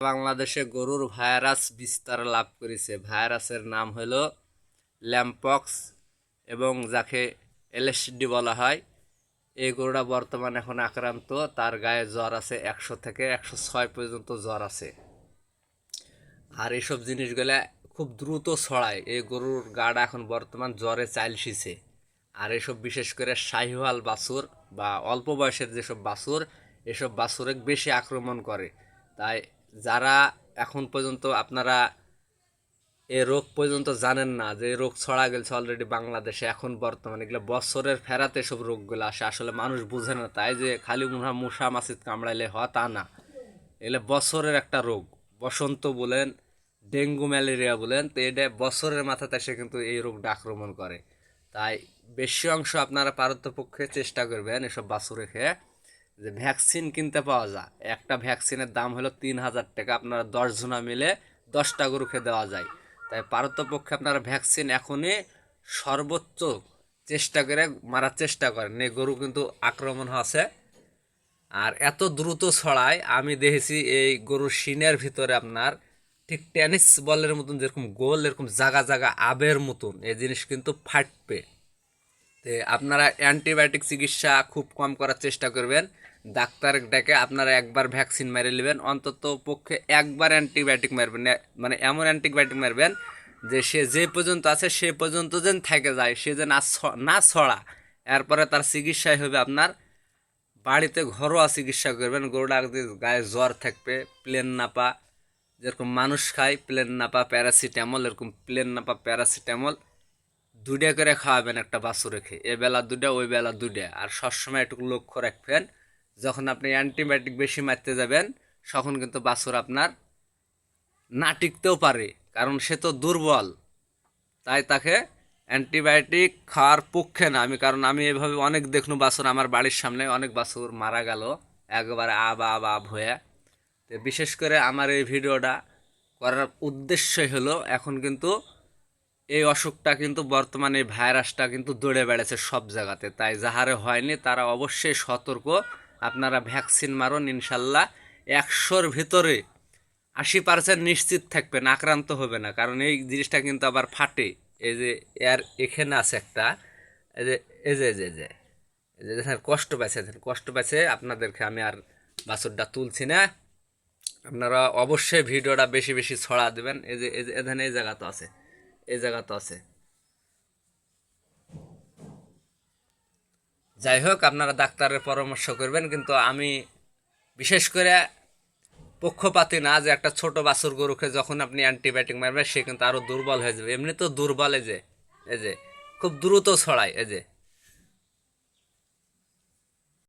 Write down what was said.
বাংলাদেশে গরুর ভাইরাস বিস্তার লাভ করেছে। ভাইরাসের নাম হলো ল্যাম্পক্স এবং যাকে এলএসডি বলা হয়। এই গরুটা বর্তমানে এখন আক্রান্ত। তার গায়ে জ্বর আছে একশো থেকে একশো ছয় পর্যন্ত জ্বর আছে। আর এইসব জিনিসগুলা খুব দ্রুত ছড়ায়। এই গরুর গাটা এখন বর্তমান জ্বরে চাইলসিছে আর এসব বিশেষ করে শাহিওয়াল বাছুর বা অল্প বয়সের যেসব বাছুর, এসব বাছুরে বেশি আক্রমণ করে। তাই যারা এখন পর্যন্ত আপনারা এ রোগ পর্যন্ত জানেন না, যে রোগ ছড়া গেছে অলরেডি বাংলাদেশে, এখন বর্তমানে এগুলো বছরের ফেরাতে সব রোগগুলো আসে, আসলে মানুষ বুঝে না। তাই যে খালি মুহা মশা মাছিত কামড়াইলে হয় তা না। এগুলো বছরের একটা রোগ। বসন্ত বলেন, ডেঙ্গু, ম্যালেরিয়া বলেন, তো এটা বছরের মাথাতে এসে কিন্তু এই রোগটা আক্রমণ করে। তাই বেশি অংশ আপনারা পারতপক্ষে চেষ্টা করবেন এসব বাছু রেখে যে ভ্যাকসিন কিনতে পাওয়া যায়। একটা ভ্যাকসিনের দাম হলো তিন হাজার টাকা। আপনারা দশ জনা মিলে দশটা গরুকে দেওয়া যায়। তাই পারতপক্ষে আপনারা ভ্যাকসিন এখনই সর্বোচ্চ চেষ্টা করে, মারার চেষ্টা করেন। এই গরু কিন্তু আক্রমণ আছে আর এত দ্রুত ছড়ায়, আমি দেখেছি এই গরুর শিনের ভিতরে আপনার ঠিক টেনিস বলের মতন যেরকম গোল, এরকম জাগা জাগা আবের মতন। এই জিনিস কিন্তু ফাটবে। আপনারা অ্যান্টিবায়োটিক চিকিৎসা খুব কম করার চেষ্টা করবেন। ডাক্তার ডেকে আপনারা একবার ভ্যাকসিন মেরে নেবেন। অন্তত পক্ষে একবার অ্যান্টিবায়োটিক মারবেন। মানে এমন অ্যান্টিবায়োটিক মারবেন যে সে যে পর্যন্ত আছে সে পর্যন্ত যেন থেকে যায়, সে যেন না ছড়া। এরপরে তার চিকিৎসাই হবে আপনার বাড়িতে ঘরোয়া চিকিৎসা করবেন। গরুটা গায়ে জ্বর থাকবে, প্লেন নাপা, যেরকম মানুষ খায়, প্লেন নাপা, প্যারাসিটামল, এরকম প্লেন নাপা, প্যারাসিটামল। দুইটা করে খাওয়াবেন একটা বাছু রেখে এ বেলা দুটা ওই বেলা দুটা আর সবসময় একটু লক্ষ্য রাখবেন, যখন আপনি অ্যান্টিবায়োটিক বেশি মারতে যাবেন, তখন কিন্তু বাছুর আপনার না টিকতেও পারে, কারণ সে তো দুর্বল। তাই তাকে অ্যান্টিবায়োটিক খাওয়ার পক্ষে না। আমি, কারণ আমি এভাবে অনেক দেখনু বাছুর, আমার বাড়ির সামনে অনেক বাছুর মারা গেল, একবারে আব আব আব হয়ে। তো বিশেষ করে আমার এই ভিডিওটা করার উদ্দেশ্যই হলো, এখন কিন্তু এই অসুখটা কিন্তু বর্তমানে ভাইরাসটা কিন্তু দৌড়ে বেড়েছে সব জায়গাতে। তাই যাহারে হয়নি, তারা অবশ্যই সতর্ক। আপনারা ভ্যাকসিন মারুন, ইনশাল্লাহ। একশোর ভিতরে আশি পার্সেন্ট নিশ্চিত থাকবেন, আক্রান্ত হবে না। কারণ এই জিনিসটা কিন্তু আবার ফাটে। এই যে এর এখানে আছে একটা। এই যে এই যে যে যে দেখেন, কষ্ট পাইছে কষ্ট পাইছে। আপনাদেরকে আমি আর বাছুরটা তুলছি না। আপনারা অবশ্যই ভিডিওটা বেশি বেশি ছড়া দেবেন। এই যে এই যে এখানে এই জায়গা তো আছে। তো আছে। যাই হোক আপনারা ডাক্তারের পরামর্শ করবেন, কিন্তু আমি বিশেষ করে পক্ষপাতি না, যে একটা ছোট বাছুর গরুকে যখন আপনি অ্যান্টিবায়োটিক মারবেন, সে কিন্তু আরও দুর্বল হয়ে যাবে। এমনি তো দুর্বল এই যে এই যে, খুব দ্রুত ছড়ায়, এই যে।